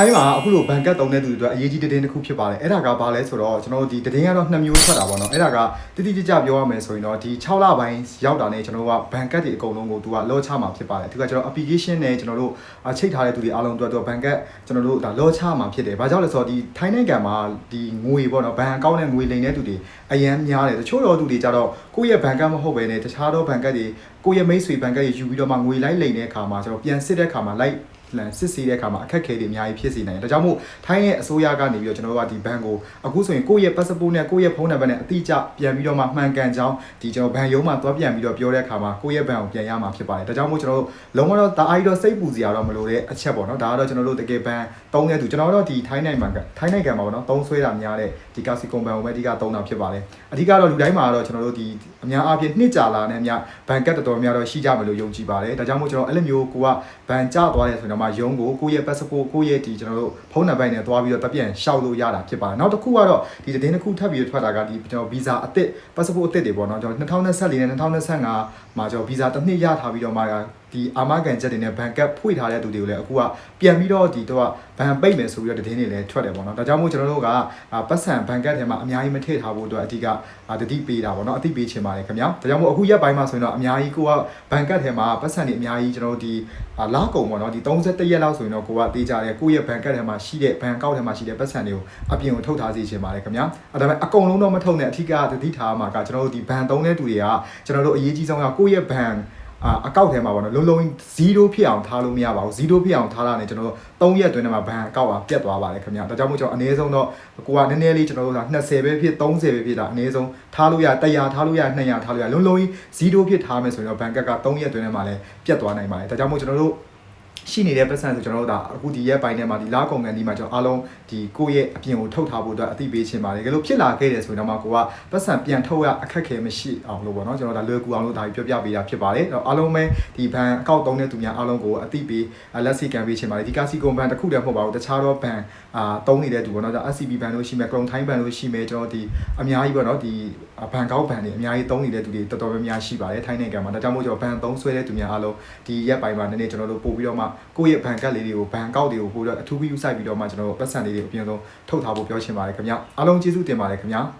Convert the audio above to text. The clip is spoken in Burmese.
ထိုင်းမှာအခုလိုဘန်ကတ်တုံးတဲ့သူတွေအတွက်အရေးကြီးတဲ့တင်းတစ်ခုဖြစ်ပါတယ်အဲ့ဒါကဘာလဲဆိုတော့ကျွန်တော်တို့ဒီတင်းကတော့နှစ်မျိုးထွက်တာပေါ့နော်အဲ့ဒါကတိတိကျကျပြောရမယ်ဆိုရင်တော့ဒီ6လပိုင်းရောက်တာနဲ့ကျွန်တော်တို့ကဘန်ကတ်တွေအကုန်လုံးကိုသူကလောချမှာဖြစ်ပါတယ်သူကကျွန်တော် application နဲ့ကျွန်တော်တို့အချိတ်ထားတဲ့သူတွေအားလုံးအတွက်တော့ဘန်ကတ်ကျွန်တော်တို့ဒါလောချမှာဖြစ်တယ်ဘာကြောင့်လဲဆိုတော့ဒီထိုင်းနိုင်ငံမှာဒီငွေပေါ့နော်ဘန်အကောင့်နဲ့ငွေလိမ်တဲ့သူတွေအရန်များတယ်တချို့တော့သူတွေကြတော့ကိုယ့်ရဲ့ဘန်ကတ်မဟုတ်ဘဲနဲ့တခြားသောဘန်ကတ်တွေကိုယ့်ရဲ့မိတ်ဆွေဘန်ကတ်တွေယူပြီးတော့မှငွေလိုက်လိမ်တဲ့အခါမှာကျွန်တော်ပြန်စစ်တဲ့အခါမှာလိုက်လန် စစ်ဆေးတဲ့အခါမှာအခက်အခဲတွေအများကြီးဖြစ်စေနိုင်တယ်။ဒါကြောင့်မို့ထိုင်းရဲ့အစိုးရကနေပြီးတော့ကျွန်တော်တို့ကဒီဘဏ်ကိုအခုဆိုရင်ကိုယ့်ရဲ့ passport နဲ့ကိုယ့်ရဲ့ဖုန်းနံပါတ်နဲ့အတိအကျပြန်ပြီးတော့မှမှန်ကန်ကြောင်းဒီကျွန်တော်ဘဏ်ရုံးမှာသွားပြန်ပြီးတော့ပြောတဲ့အခါမှာကိုယ့်ရဲ့ဘဏ်ကိုပြန်ရမှာဖြစ်ပါတယ်။ဒါကြောင့်မို့ကျွန်တော်တို့လုံးဝတော့ဒါအားကြီးတော့စိတ်ပူစရာတော့မလိုတဲ့အချက်ပေါ့နော်။ဒါကတော့ကျွန်တော်တို့တကယ်ဘဏ်တုံးတဲ့သူကျွန်တော်တို့ဒီထိုင်းနိုင်ငံမှာထိုင်းနိုင်ငံမှာပေါ့နော်။တုံးဆွဲတာများတဲ့ဒီကာစီကွန်ဘဏ်ကိုပဲအဓိကတုံးတာဖြစ်ပါတယ်။အဓိကတော့လူတိုင်းမှာတော့ကျွန်တော်တို့ဒီအများအားဖြင့်နှစ်ကြာလာတဲ့အများဘဏ်ကတ်တော်တော်များတော့ရှိကြမယ်လို့ယုံကြည်ပါတယ်။ဒါကြောင့်မို့ကျွန်တော်အဲ့လိုမျိုးကိုကဘဏ်ကျသွားတယ်ဆိုတော့မှရုံးကိုကိုယ့်ရဲ့ passport ကိုယ့်ရဲ့ဒီကျွန်တော်တို့ဖုန်းနံပါတ်နဲ့သွားပြီးတော့တက်ပြန်ရှောက်လို့ရတာဖြစ်ပါတယ်နောက်တစ်ခုကတော့ဒီသတင်းတစ်ခုထပ်ပြီးထွက်တာကဒီကျွန်တော် visa အသစ် passport အသစ်တွေပေါ့နော်ကျွန်တော်2024နဲ့2025မှာကျွန်တော် visa တစ်နှစ်ရထားပြီးတော့မှ ဒီအာမခံချက်တွေနဲ့ဘန်ကတ်ဖွင့်ထားတဲ့သူတွေကိုလည်းအခုကပြန်ပြီးတော့ဒီတော့ဘန်ပိတ်မယ်ဆိုပြီးတော့သတင်းတွေလည်းထွက်တယ်ပေါ့နော်ဒါကြောင့်မို့ကျွန်တော်တို့ကပတ်စံဘန်ကတ်ထဲမှာအများကြီးမထည့်ထားဖို့အတွက်အဓိကတတိပေးတာပေါ့နော်အတိပေးချင်ပါတယ်ခင်ဗျာဒါကြောင့်မို့အခုရက်ပိုင်းမှာဆိုရင်တော့အများကြီးကိုကဘန်ကတ်ထဲမှာပတ်စံတွေအများကြီးကျွန်တော်တို့ဒီလာကုံပေါ့နော်ဒီ31ရက်လောက်ဆိုရင်တော့ကိုကတေးကြတယ်ကိုယ့်ရဲ့ဘန်ကတ်ထဲမှာရှိတဲ့ဘန်ကောက်ထဲမှာရှိတဲ့ပတ်စံတွေကိုအပြင်ကိုထုတ်ထားစေချင်ပါတယ်ခင်ဗျာအဲဒါပေမဲ့အကုန်လုံးတော့မထုတ်နဲ့အထူးကတတိထားမှာကကျွန်တော်တို့ဒီဘန်သုံးတဲ့သူတွေကကျွန်တော်တို့အရေးကြီးဆုံးကကိုယ့်ရဲ့ဘန် အာအကောက်ထဲမှာပေါ့နော်လုံးလုံး0ဖြစ်အောင်ထားလို့မရပါဘူး0ဖြစ်အောင်ထားတာနဲ့ကျွန်တော်တို့3ရက်အတွင်းထဲမှာဘန်အကောက်ကပြတ်သွားပါတယ်ခင်ဗျာဒါကြောင့်မို့ကျွန်တော်အနည်းဆုံးတော့ကိုကနည်းနည်းလေးကျွန်တော်တို့က20ပဲဖြစ်30ပဲဖြစ်တာအနည်းဆုံးထားလို့ရ100ထားလို့ရ200ထားလို့ရလုံးလုံး0ဖြစ်ထားမယ်ဆိုရင်တော့ဘန်ကက်က3ရက်အတွင်းထဲမှာလည်းပြတ်သွားနိုင်ပါတယ်ဒါကြောင့်မို့ကျွန်တော်တို့ ရှိနေတဲ့ပတ်စံဆိုကျွန်တော်တို့ဒါအခုဒီရက်ပိုင်းထဲမှာဒီလာကုန်ကန်ဒီမှာကျွန်တော်အားလုံးဒီကိုယ့်ရဲ့အပြင်ကိုထုတ်ထားဖို့အတွက်အသိပေးချင်ပါတယ်။ဒါလို့ဖြစ်လာခဲ့တယ်ဆိုရင်တော့မှကိုကပတ်စံပြန်ထုတ်ရအခက်ခဲမရှိအောင်လို့ပေါ့နော်ကျွန်တော်ဒါလွယ်ကူအောင်လို့ဒါပြောပြပေးတာဖြစ်ပါတယ်။အဲ့တော့အားလုံးပဲဒီဘန်အကောက်တုံးတဲ့သူများအားလုံးကိုအသိပေးလက်စီကန်ပေးချင်ပါတယ်။ဒီကာစီကွန်ဘန်တစ်ခုတည်းမဟုတ်ပါဘူး။တခြားသောဘန်အာတုံးနေတဲ့သူပေါ့နော်ဒါ SCB ဘန်လို့ရှိမယ် Chrome Time ဘန်လို့ရှိမယ်ကျွန်တော်ဒီအများကြီးပေါ့နော်ဒီဘန်ကောက်ဘန်တွေအများကြီးတုံးနေတဲ့သူတွေတော်တော်များများရှိပါတယ်ထိုင်းနိုင်ငံမှာဒါကြောင့်မို့ကျွန်တော်ဘန်သုံးဆွဲတဲ့သူများအားလုံးဒီရက်ပိုင်းမှာနည်းနည်းကျွန်တော်တို့ပို့ပြီးတော့မှကိုယ့်ရဲ့ဘန်ကတ်လေးတွေကိုဘန်ကောက်တွေကိုပို့တော့အထူးပြီးယူဆိုင်ပြီးတော့မှကျွန်တော်ပတ်စံလေးတွေအပြင်ဆုံးထုတ်ထားဖို့ပြောချင်ပါတယ်ခင်ဗျာအားလုံးကျေးဇူးတင်ပါတယ်ခင်ဗျာ